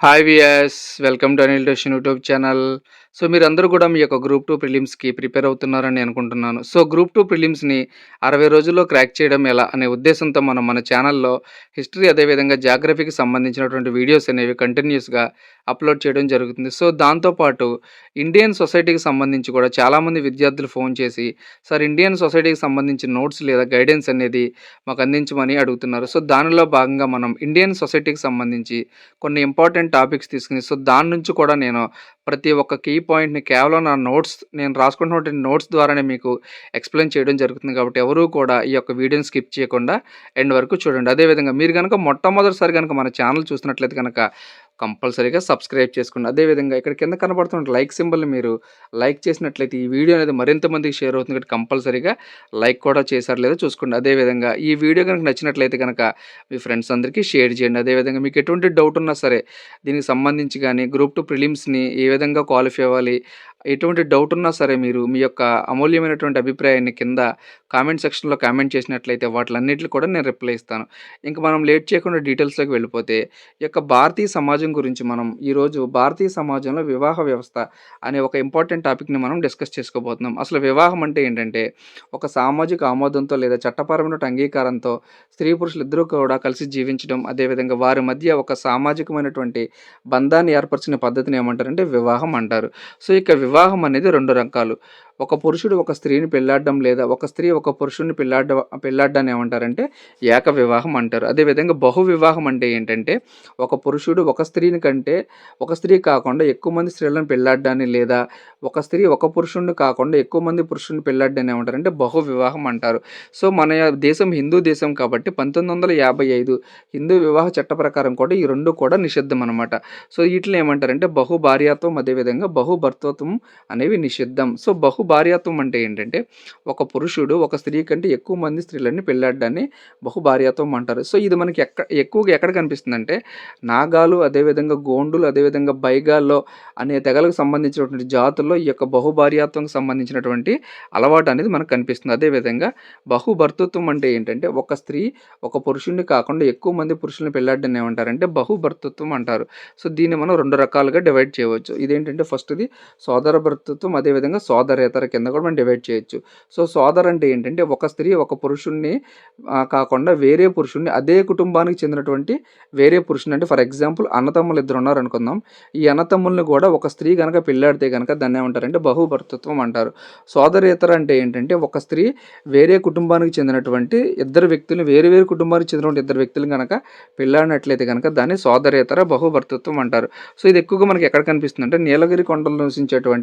Hi వియస్ welcome to Anil టోషన్ YouTube channel So మీరందరూ కూడా మీ యొక్క గ్రూప్ టూ ప్రిలిమ్స్కి ప్రిపేర్ అవుతున్నారని అనుకుంటున్నాను. సో గ్రూప్ టూ ప్రిలిమ్స్ని అరవై రోజుల్లో క్రాక్ చేయడం ఎలా అనే ఉద్దేశంతో మనం మన ఛానల్లో హిస్టరీ అదేవిధంగా జాగ్రఫీకి సంబంధించినటువంటి వీడియోస్ అనేవి కంటిన్యూస్గా అప్లోడ్ చేయడం జరుగుతుంది. సో దాంతోపాటు ఇండియన్ సొసైటీకి సంబంధించి కూడా చాలామంది విద్యార్థులు ఫోన్ చేసి సార్ ఇండియన్ సొసైటీకి సంబంధించిన నోట్స్ లేదా గైడెన్స్ అనేది మాకు అందించమని అడుగుతున్నారు. సో దానిలో భాగంగా మనం ఇండియన్ సొసైటీకి సంబంధించి కొన్ని ఇంపార్టెంట్ టాపిక్స్ తీసుకుని సో దాని నుంచి కూడా నేను ప్రతి ఒక్క కీ పాయింట్ని కేవలం నా నోట్స్ నేను రాసుకున్నటువంటి నోట్స్ ద్వారానే మీకు ఎక్స్ప్లెయిన్ చేయడం జరుగుతుంది కాబట్టి ఎవరూ కూడా ఈ యొక్క వీడియోని స్కిప్ చేయకుండా ఎండ్ వరకు చూడండి. అదేవిధంగా మీరు కనుక మొట్టమొదటిసారి కనుక మన ఛానల్ చూసినట్లయితే కనుక కంపల్సరీగా సబ్స్క్రైబ్ చేసుకోండి అదేవిధంగా ఇక్కడ కింద కనబడుతున్న లైక్ సింబల్ని మీరు లైక్ చేసినట్లయితే ఈ వీడియో అనేది మరింత మందికి షేర్ అవుతుంది కాబట్టి కంపల్సరీగా లైక్ కూడా చేశారు లేదో చూసుకోండి. అదేవిధంగా ఈ వీడియో కనుక నచ్చినట్లయితే కనుక మీ ఫ్రెండ్స్ అందరికీ షేర్ చేయండి. అదేవిధంగా మీకు ఎటువంటి డౌట్ ఉన్నా సరే దీనికి సంబంధించి కానీ గ్రూప్ టూ ప్రిలిమ్స్ని ఏ విధంగా క్వాలిఫై అవ్వాలి ఎటువంటి డౌట్ ఉన్నా సరే మీరు మీ యొక్క అమూల్యమైనటువంటి అభిప్రాయాన్ని కింద కామెంట్ సెక్షన్లో కామెంట్ చేసినట్లయితే వాటిలన్నిటిని కూడా నేను రిప్లై ఇస్తాను. ఇంకా మనం లేట్ చేయకుండా డీటెయిల్స్లోకి వెళ్ళిపోతే ఈ యొక్క భారతీయ సమాజం గురించి మనం ఈరోజు భారతీయ సమాజంలో వివాహ వ్యవస్థ అనే ఒక ఇంపార్టెంట్ టాపిక్ని మనం డిస్కస్ చేసుకోబోతున్నాం. అసలు వివాహం అంటే ఏంటంటే ఒక సామాజిక ఆమోదంతో లేదా చట్టపరమైన అంగీకారంతో స్త్రీ పురుషులు ఇద్దరూ కూడా కలిసి జీవించడం అదేవిధంగా వారి మధ్య ఒక సామాజికమైనటువంటి బంధాన్ని ఏర్పరిచిన పద్ధతిని ఏమంటారంటే వివాహం అంటారు. సో ఇక వివాహం అనేది రెండు రకాలు. ఒక పురుషుడు ఒక స్త్రీని పెళ్ళాడడం లేదా ఒక స్త్రీ ఒక పురుషుడిని పెళ్ళాడ పెళ్ళాడడాన్ని ఏమంటారంటే ఏక వివాహం అంటారు. అదేవిధంగా బహు వివాహం అంటే ఏంటంటే ఒక పురుషుడు ఒక స్త్రీని కంటే ఒక స్త్రీ కాకుండా ఎక్కువ మంది స్త్రీలను పెళ్ళాడడాన్ని లేదా ఒక స్త్రీ ఒక పురుషుడిని కాకుండా ఎక్కువ మంది పురుషుడిని పెళ్ళాడడాన్ని ఏమంటారంటే బహు వివాహం అంటారు. సో మన దేశం హిందూ దేశం కాబట్టి పంతొమ్మిది వందల యాభై ఐదు హిందూ వివాహ చట్ట ప్రకారం కూడా ఈ రెండు కూడా నిషిద్ధం అనమాట సో వీటిని ఏమంటారంటే బహు భార్యాత్వం అదేవిధంగా బహు భర్తత్వం అనేవి నిషిద్ధం. సో బహుభార్యాత్వం అంటే ఏంటంటే ఒక పురుషుడు ఒక స్త్రీ కంటే ఎక్కువ మంది స్త్రీలని పెళ్ళాడడాన్ని బహుభార్యాత్వం అంటారు. సో ఇది మనకి ఎక్క ఎక్కువగా ఎక్కడ కనిపిస్తుందంటే నాగాలు అదేవిధంగా గోండులు అదేవిధంగా బైగాల్లో అనే తెగలకు సంబంధించినటువంటి జాతుల్లో ఈ యొక్క బహుభార్యాత్వంకి సంబంధించినటువంటి అలవాటు అనేది మనకు కనిపిస్తుంది. అదేవిధంగా బహుభర్తృత్వం అంటే ఏంటంటే ఒక స్త్రీ ఒక పురుషుడిని కాకుండా ఎక్కువ మంది పురుషుల్ని పెళ్ళాడని ఏమంటారంటే బహుభర్తృత్వం అంటారు. సో దీన్ని మనం రెండు రకాలుగా డివైడ్ చేయవచ్చు. ఇదేంటంటే ఫస్ట్ది సోదర భర్తృత్వం అదేవిధంగా సోదరేతర కింద కూడా మనం డివైడ్ చేయొచ్చు. సో సోదర అంటే ఏంటంటే ఒక స్త్రీ ఒక పురుషుణ్ణి కాకుండా వేరే పురుషుణ్ణి అదే కుటుంబానికి చెందినటువంటి వేరే పురుషుని అంటే ఫర్ ఎగ్జాంపుల్ అన్నతమ్ములు ఇద్దరు ఉన్నారు అనుకుందాం. ఈ అన్నతమ్ముల్ని కూడా ఒక స్త్రీ కనుక పెళ్ళాడితే కనుక దాన్ని ఏమంటారంటే బహుభర్తృత్వం అంటారు. సోదరేతర అంటే ఏంటంటే ఒక స్త్రీ వేరే కుటుంబానికి చెందినటువంటి ఇద్దరు వ్యక్తులు వేరే వేరే కుటుంబానికి చెందినటువంటి ఇద్దరు వ్యక్తులు కనుక పెళ్ళాడినట్లయితే కనుక దాన్ని సోదరేతర బహుభర్తృత్వం అంటారు. సో ఇది ఎక్కువగా మనకి ఎక్కడ కనిపిస్తుంది అంటే నీలగిరి కొండలు నివసించేటువంటి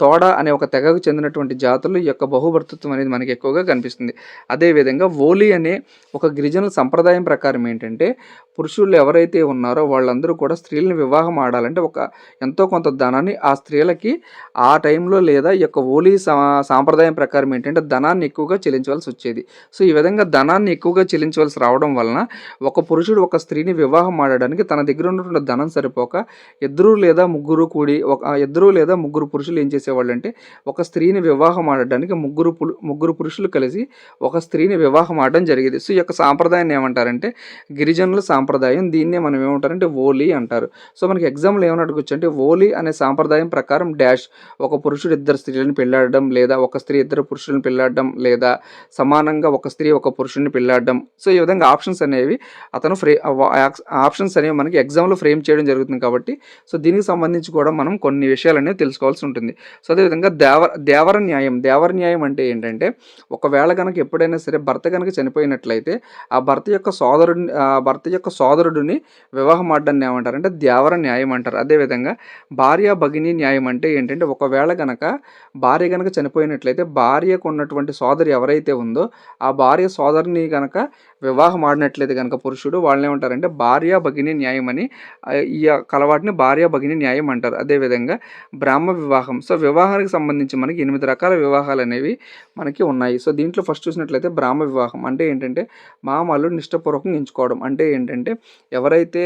తోడ అనే ఒక తెగకు చెందినటువంటి జాతులు ఈ యొక్క బహుభర్తృత్వం అనేది మనకి ఎక్కువగా కనిపిస్తుంది. అదేవిధంగా ఓలి అనే ఒక గిరిజనుల సంప్రదాయం ప్రకారం ఏంటంటే పురుషులు ఎవరైతే ఉన్నారో వాళ్ళందరూ కూడా స్త్రీలను వివాహం ఆడాలంటే ఒక ఎంతో కొంత ధనాన్ని ఆ స్త్రీలకి ఆ టైంలో లేదా ఈ యొక్క ఓలీ సాంప్రదాయం ప్రకారం ఏంటంటే ధనాన్ని ఎక్కువగా చెల్లించవలసి వచ్చేది. సో ఈ విధంగా ధనాన్ని ఎక్కువగా చెల్లించవలసి రావడం వలన ఒక పురుషుడు ఒక స్త్రీని వివాహం ఆడడానికి తన దగ్గర ఉన్నటువంటి ధనం సరిపోక ఇద్దరు లేదా ముగ్గురు కూడి ఒక ఇద్దరు లేదా ముగ్గురు పురుషులు ఏం చేసేవాళ్ళు అంటే ఒక స్త్రీని వివాహం ఆడడానికి ముగ్గురు ముగ్గురు పురుషులు కలిసి ఒక స్త్రీని వివాహం ఆడడం జరిగేది. సో ఈ యొక్క సాంప్రదాయాన్ని ఏమంటారంటే గిరిజనుల సాంప్రదాయం దీన్నే మనం ఏమంటారంటే ఓలీ అంటారు. సో మనకి ఎగ్జామ్లో ఏమని అడగచ్చు అంటే ఓలీ అనే సాంప్రదాయం ప్రకారం డాష్ ఒక పురుషుడు ఇద్దరు స్త్రీలను పెళ్ళాడడం లేదా ఒక స్త్రీ ఇద్దరు పురుషులను పెళ్ళాడడం లేదా సమానంగా ఒక స్త్రీ ఒక పురుషుడిని పెళ్ళాడడం సో ఈ విధంగా ఆప్షన్స్ అనేవి అతను ఫ్రే ఆప్షన్స్ అనేవి మనకి ఎగ్జామ్లో ఫ్రేమ్ చేయడం జరుగుతుంది కాబట్టి సో దీనికి సంబంధించి కూడా మనం కొన్ని విషయాలు అనేవి తెలుసుకోవాల్సి ఉంటుంది సో అదేవిధంగా దేవ దేవర న్యాయం దేవర న్యాయం అంటే ఏంటంటే ఒకవేళ కనుక ఎప్పుడైనా సరే భర్త కనుక చనిపోయినట్లయితే ఆ భర్త యొక్క సోదరుడిని భర్త యొక్క సోదరుడిని వివాహం ఆడడాన్ని ఏమంటారంటే దేవర న్యాయం అంటారు. అదేవిధంగా భార్య భగిని న్యాయం అంటే ఏంటంటే ఒకవేళ కనుక భార్య కనుక చనిపోయినట్లయితే భార్యకు ఉన్నటువంటి సోదరి ఎవరైతే ఉందో ఆ భార్య సోదరిని కనుక వివాహం ఆడినట్లయితే కనుక పురుషుడు వాళ్ళు ఏమంటారంటే భార్య భగిని న్యాయం అని ఈ కలవాటిని భార్య భగిని న్యాయం అంటారు. అదేవిధంగా బ్రాహ్మ వివాహ వివాహం. సో వివాహానికి సంబంధించి మనకి ఎనిమిది రకాల వివాహాలు అనేవి మనకి ఉన్నాయి. సో దీంట్లో ఫస్ట్ చూసినట్లయితే బ్రాహ్మ వివాహం అంటే ఏంటంటే మామలు నిష్టపూర్వకంగా ఎంచుకోవడం. అంటే ఏంటంటే ఎవరైతే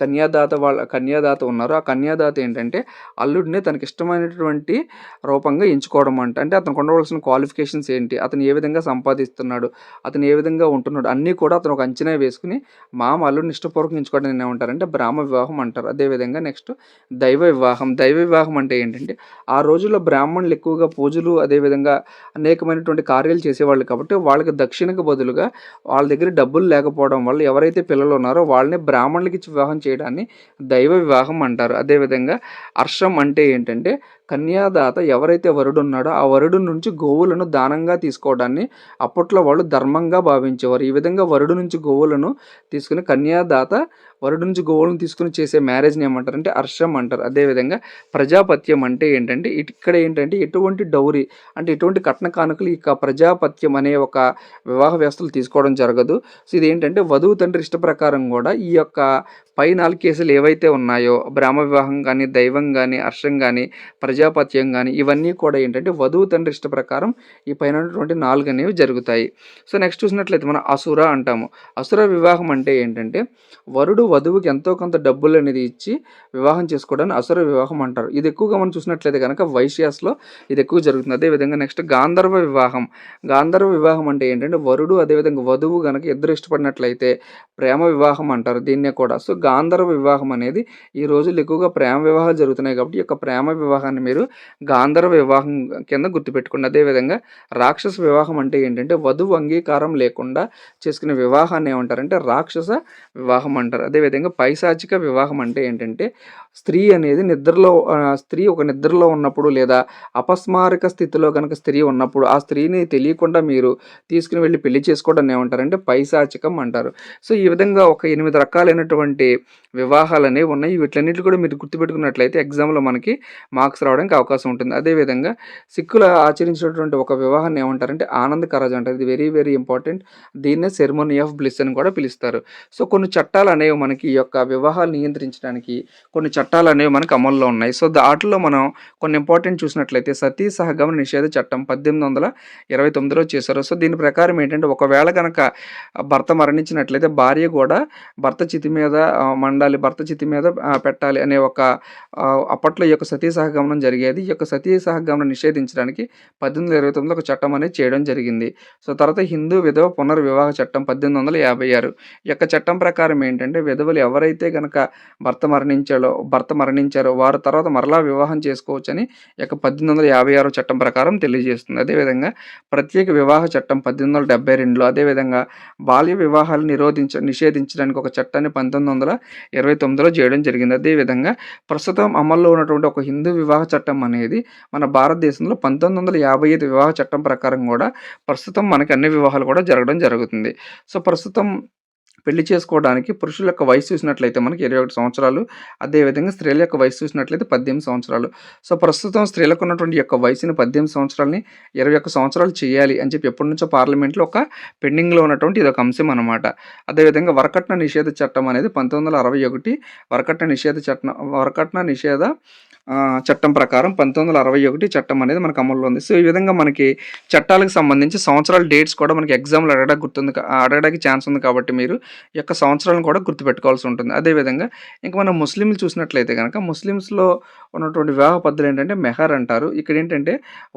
కన్యాదాత వాళ్ళ కన్యాదాత ఉన్నారు. ఆ కన్యాదాత ఏంటంటే అల్లుడిని తనకి ఇష్టమైనటువంటి రూపంగా ఎంచుకోవడం అంట. అంటే అతను ఉండవలసిన క్వాలిఫికేషన్స్ ఏంటి? అతను ఏ విధంగా సంపాదిస్తున్నాడు? అతను ఏ విధంగా ఉంటున్నాడు? అన్నీ కూడా అతను ఒక అంచనా వేసుకుని మామ అల్లుడిని ఇష్టపూర్వకంగా ఎంచుకోవడం ఏమంటారంటే బ్రాహ్మ వివాహం అంటారు. అదేవిధంగా నెక్స్ట్ దైవ వివాహం. దైవ వివాహం అంటే ఏంటంటే ఆ రోజుల్లో బ్రాహ్మణులు ఎక్కువగా పూజలు అదేవిధంగా అనేకమైనటువంటి కార్యాలు చేసేవాళ్ళు కాబట్టి వాళ్ళకి దక్షిణకు బదులుగా వాళ్ళ దగ్గర డబ్బులు లేకపోవడం వల్ల ఎవరైతే పిల్లలు ఉన్నారో వాళ్ళని బ్రాహ్మణులకి వివాహం వివాహం చేయడాన్ని దైవ వివాహం అంటారు. అదేవిధంగా అర్షం అంటే ఏంటంటే కన్యాదాత ఎవరైతే వరుడు ఉన్నాడో ఆ వరుడు నుంచి గోవులను దానంగా తీసుకోవడాన్ని అప్పట్లో వాళ్ళు ధర్మంగా భావించేవారు. ఈ విధంగా వరుడు నుంచి గోవులను తీసుకుని కన్యాదాత వరుడు నుంచి గోవులను తీసుకుని చేసే మ్యారేజ్ని ఏమంటారు అంటే అర్షం అంటారు. అదేవిధంగా ప్రజాపత్యం అంటే ఏంటంటే ఇక్కడ ఏంటంటే ఎటువంటి డౌరీ అంటే ఎటువంటి కట్న కానుకలు ఇక ప్రజాపత్యం అనే ఒక వివాహ వ్యవస్థలు తీసుకోవడం జరగదు. సో ఇదేంటంటే వధువు తండ్రి ఇష్ట ప్రకారం కూడా ఈ యొక్క పై నాలుగు కేసులు ఏవైతే ఉన్నాయో బ్రాహ్మ వివాహం కానీ దైవం కానీ హర్షం కానీ ప్రజాపత్యం కానీ ఇవన్నీ కూడా ఏంటంటే వధువు తండ్రి ఇష్ట ప్రకారం ఈ పైన నాలుగు అనేవి జరుగుతాయి. సో నెక్స్ట్ చూసినట్లయితే మనం అసుర అంటాము. అసుర వివాహం అంటే ఏంటంటే వరుడు వధువుకి ఎంతో కొంత డబ్బులు అనేది ఇచ్చి వివాహం చేసుకోవడానికి అసుర వివాహం అంటారు. ఇది ఎక్కువగా మనం చూసినట్లయితే కనుక వైశ్యాస్లో ఇది ఎక్కువ జరుగుతుంది. అదేవిధంగా నెక్స్ట్ గాంధర్వ వివాహం. గాంధర్వ వివాహం అంటే ఏంటంటే వరుడు అదేవిధంగా వధువు కనుక ఇద్దరు ఇష్టపడినట్లయితే ప్రేమ వివాహం అంటారు దీన్నే కూడా. సో గాంధర్వ వివాహం అనేది ఈ రోజుల్లో ఎక్కువగా ప్రేమ వివాహాలు జరుగుతున్నాయి కాబట్టి ఈ యొక్క ప్రేమ వివాహాన్ని మీరు గాంధర్వ వివాహం కింద గుర్తుపెట్టుకోండి. అదేవిధంగా రాక్షస వివాహం అంటే ఏంటంటే వధువు అంగీకారం లేకుండా చేసుకునే వివాహాన్ని ఏమంటారంటే రాక్షస వివాహం అంటారు. అదేవిధంగా పైశాచిక వివాహం అంటే ఏంటంటే స్త్రీ అనేది నిద్రలో స్త్రీ ఒక నిద్రలో ఉన్నప్పుడు లేదా అపస్మారక స్థితిలో కనుక స్త్రీ ఉన్నప్పుడు ఆ స్త్రీని తెలియకుండా మీరు తీసుకుని వెళ్ళి పెళ్ళి చేసుకోవడం ఏమంటారంటే పైశాచికం అంటారు. సో ఈ విధంగా ఒక ఎనిమిది రకాలైనటువంటి వివాహాలు అనేవి ఉన్నాయి. వీటిలన్నిటి కూడా మీరు గుర్తుపెట్టుకున్నట్లయితే ఎగ్జామ్లో మనకి మార్క్స్ రావడానికి అవకాశం ఉంటుంది. అదేవిధంగా సిక్కులు ఆచరించినటువంటి ఒక వివాహాన్ని ఏమంటారంటే ఆనంద్ కరాజ్ అంటారు. ఇది వెరీ వెరీ ఇంపార్టెంట్. దీన్నే సెరమోనీ ఆఫ్ బ్లిస్ అని కూడా పిలుస్తారు. సో కొన్ని చట్టాలు అనేవి మనకి ఈ యొక్క వివాహాలు నియంత్రించడానికి కొన్ని చట్టాలు చట్టాలు అనేవి మనకి అమల్లో ఉన్నాయి. సో దాటిలో మనం కొన్ని ఇంపార్టెంట్ చూసినట్లయితే సతీ సహగమన నిషేధ చట్టం పద్దెనిమిది వందల ఇరవై తొమ్మిదిలో చేశారు. సో దీని ప్రకారం ఏంటంటే ఒకవేళ కనుక భర్త మరణించినట్లయితే భార్య కూడా భర్త చితి మీద మండాలి భర్త చితి మీద పెట్టాలి అనే ఒక అప్పట్లో ఈ యొక్క సతీ సహగమనం జరిగేది. ఈ యొక్క సతీ సహగమనం నిషేధించడానికి పద్దెనిమిది ఇరవై తొమ్మిదిలో ఒక చట్టం అనేది చేయడం జరిగింది. సో తర్వాత హిందూ విధవ పునర్వివాహ చట్టం పద్దెనిమిది వందల యాభై ఆరు. ఈ యొక్క చట్టం ప్రకారం ఏంటంటే విధవలు ఎవరైతే కనుక భర్త మరణించాలో భర్త మరణించారో వారు తర్వాత మరలా వివాహం చేసుకోవచ్చని యొక్క పద్దెనిమిది వందల యాభై ఆరు చట్టం ప్రకారం తెలియజేస్తుంది. అదేవిధంగా ప్రత్యేక వివాహ చట్టం పద్దెనిమిది వందల డెబ్బై రెండులో అదేవిధంగా బాల్య వివాహాలు నిరోధించ నిషేధించడానికి ఒక చట్టాన్ని పంతొమ్మిది వందల ఇరవై తొమ్మిదిలో చేయడం జరిగింది. అదేవిధంగా ప్రస్తుతం అమల్లో ఉన్నటువంటి ఒక హిందూ వివాహ చట్టం అనేది మన భారతదేశంలో పంతొమ్మిది వందల యాభై ఐదు వివాహ చట్టం ప్రకారం కూడా ప్రస్తుతం మనకి అన్ని వివాహాలు కూడా జరగడం జరుగుతుంది. సో ప్రస్తుతం పెళ్ళి చేసుకోవడానికి పురుషుల యొక్క వయసు చూసినట్లయితే మనకి ఇరవై ఒకటి సంవత్సరాలు అదేవిధంగా స్త్రీల యొక్క వయసు చూసినట్లయితే పద్దెనిమిది సంవత్సరాలు. సో ప్రస్తుతం స్త్రీలకు ఉన్నటువంటి యొక్క వయసుని పద్దెనిమిది సంవత్సరాలని ఇరవై ఒక్క సంవత్సరాలు చేయాలి అని చెప్పి ఎప్పటి నుంచో పార్లమెంట్లో ఒక పెండింగ్లో ఉన్నటువంటి ఇది ఒక అంశం అనమాట అదేవిధంగా వరకట్న నిషేధ చట్టం అనేది పంతొమ్మిది వందల అరవై ఒకటి వరకట్న నిషేధ చట్టం వరకట్న నిషేధ చట్టం ప్రకారం పంతొమ్మిది వందల అరవై ఒకటి చట్టం అనేది మనకు అమల్లో ఉంది. సో ఈ విధంగా మనకి చట్టాలకు సంబంధించి సంవత్సరాల డేట్స్ కూడా మనకి ఎగ్జామ్లు అడగడానికి గుర్తుంది అడగడానికి ఛాన్స్ ఉంది కాబట్టి మీరు ఈ యొక్క సంవత్సరాలను కూడా గుర్తుపెట్టుకోవాల్సి ఉంటుంది. అదేవిధంగా ఇంకా మనం ముస్లింలు చూసినట్లయితే కనుక ముస్లిమ్స్లో ఉన్నటువంటి వివాహ పద్ధతులు ఏంటంటే మెహర్ అంటారు. ఇక్కడ ఏంటంటే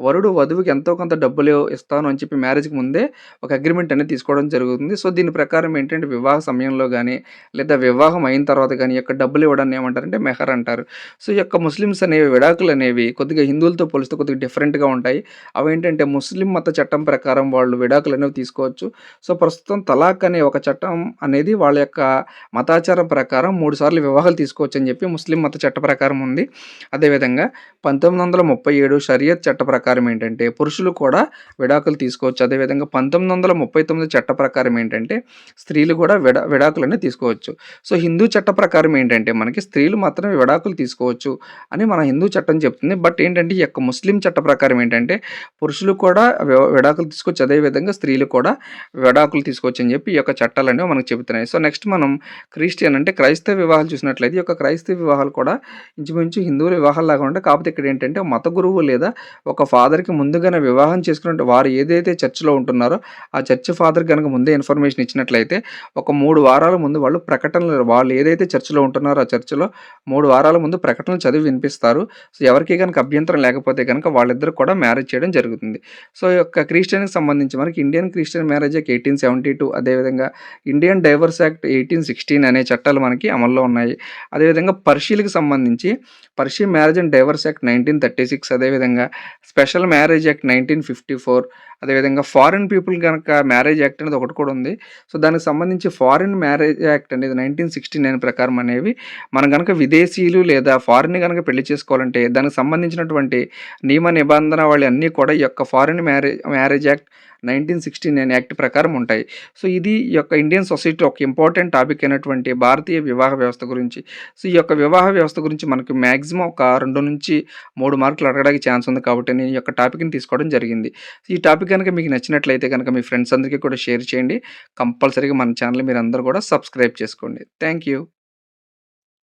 వరుడు వధువుకి ఎంతో కొంత డబ్బులు ఇస్తాను అని చెప్పి మ్యారేజ్కి ముందే ఒక అగ్రిమెంట్ అనేది తీసుకోవడం జరుగుతుంది. సో దీని ప్రకారం ఏంటంటే వివాహ సమయంలో కానీ లేదా వివాహం అయిన తర్వాత కానీ యొక్క డబ్బులు ఇవ్వడాన్ని ఏమంటారంటే మెహర్ అంటారు. సో ఈ యొక్క ముస్లిమ్స్ అనేవి విడాకులు అనేవి కొద్దిగా హిందువులతో పోలిస్తే కొద్దిగా డిఫరెంట్గా ఉంటాయి. అవి ఏంటంటే ముస్లిం మత చట్టం ప్రకారం వాళ్ళు విడాకులు అనేవి తీసుకోవచ్చు. సో ప్రస్తుతం తలాక్ అనే ఒక చట్టం అనేది వాళ్ళ యొక్క మతాచారం ప్రకారం మూడు సార్లు వివాహాలు తీసుకోవచ్చు అని చెప్పి ముస్లిం మత చట్ట ప్రకారం ఉంది. అదేవిధంగా పంతొమ్మిది వందల ముప్పై ఏడు షరియత్ చట్ట ప్రకారం ఏంటంటే పురుషులు కూడా విడాకులు తీసుకోవచ్చు. అదేవిధంగా పంతొమ్మిది వందల ముప్పై తొమ్మిది చట్ట ప్రకారం ఏంటంటే స్త్రీలు కూడా విడా విడాకులనే తీసుకోవచ్చు. సో హిందూ చట్ట ప్రకారం ఏంటంటే మనకి స్త్రీలు మాత్రమే విడాకులు తీసుకోవచ్చు అని మన హిందూ చట్టం చెప్తుంది. బట్ ఏంటంటే ఈ యొక్క ముస్లిం చట్ట ప్రకారం ఏంటంటే పురుషులు కూడా విడాకులు తీసుకొచ్చి అదేవిధంగా స్త్రీలు కూడా విడాకులు తీసుకోవచ్చని చెప్పి ఈ యొక్క చట్టాలనేవి మనకు చెబుతున్నాయి. సో నెక్స్ట్ మనం క్రిస్టియన్ అంటే క్రైస్తవ వివాహాలు చూసినట్లయితే ఈ యొక్క క్రైస్తవ వివాహాలు కూడా ఇంచుమించు హిందువుల వివాహాల్లాగా ఉంటాయి. కాకపోతే ఇక్కడ ఏంటంటే మత గురువు లేదా ఒక ఫాదర్‌కి ముందుగానే వివాహం చేసుకున్నట్టు వారు ఏదైతే చర్చిలో ఉంటున్నారో ఆ చర్చ్ ఫాదర్ కనుక ముందే ఇన్ఫర్మేషన్ ఇచ్చినట్లయితే ఒక మూడు వారాల ముందు వాళ్ళు ప్రకటనలు వాళ్ళు ఏదైతే చర్చిలో ఉంటున్నారో ఆ చర్చిలో మూడు వారాల ముందు ప్రకటనలు చదివి వినిపిస్తారు. సో ఎవరికీ కనుక అభ్యంతరం లేకపోతే కనుక వాళ్ళిద్దరు కూడా మ్యారేజ్ చేయడం జరుగుతుంది. సో ఈ యొక్క క్రిస్టియన్‌కి సంబంధించి మనకి ఇండియన్ క్రిస్టియన్ మ్యారేజ్ యాక్ట్ 1872 అదేవిధంగా ఇండియన్ డైవర్స్ యాక్ట్ 1816 అనే చట్టాలు మనకి అమల్లో ఉన్నాయి. అదేవిధంగా పర్షియన్‌కి సంబంధించి Persian marriage and divorce act 1936 అదేవిధంగా స్పెషల్ మ్యారేజ్ యాక్ట్ 1954 అదేవిధంగా ఫారిన్ పీపుల్ గనక మ్యారేజ్ యాక్ట్ అనేది ఒకటి కూడా ఉంది. సో దానికి సంబంధించి ఫారిన్ మ్యారేజ్ యాక్ట్ అనేది 1969 ప్రకారం అనేవి మనం కనుక విదేశీయులు లేదా ఫారిన్ కనుక పెళ్ళి చేసుకోవాలంటే దానికి సంబంధించినటువంటి నియమ నిబంధన వాళ్ళు అన్నీ కూడా ఈ యొక్క foreign marriage marriage act 1969 act ప్రకారం ఉంటాయి. సో ఇది ఈ యొక్క ఇండియన్ సొసైటీ ఒక ఇంపార్టెంట్ టాపిక్ అయినటువంటి భారతీయ వివాహ వ్యవస్థ గురించి. సో ఈ యొక్క వివాహ వ్యవస్థ గురించి మనకి మ్యాక్సిమం ఒక 2-3 మార్కులు అడగడానికి ఛాన్స్ ఉంది కాబట్టి నేను ఈ యొక్క టాపిక్‌ని తీసుకోవడం జరిగింది. ఈ టాపిక్ కనుక మీకు నచ్చినట్లయితే కనుక మీ ఫ్రెండ్స్ అందరికీ కూడా షేర్ చేయండి. కంపల్సరీగా మన ఛానల్ మీరు అందరూ కూడా సబ్స్క్రైబ్ చేసుకోండి. Thank you.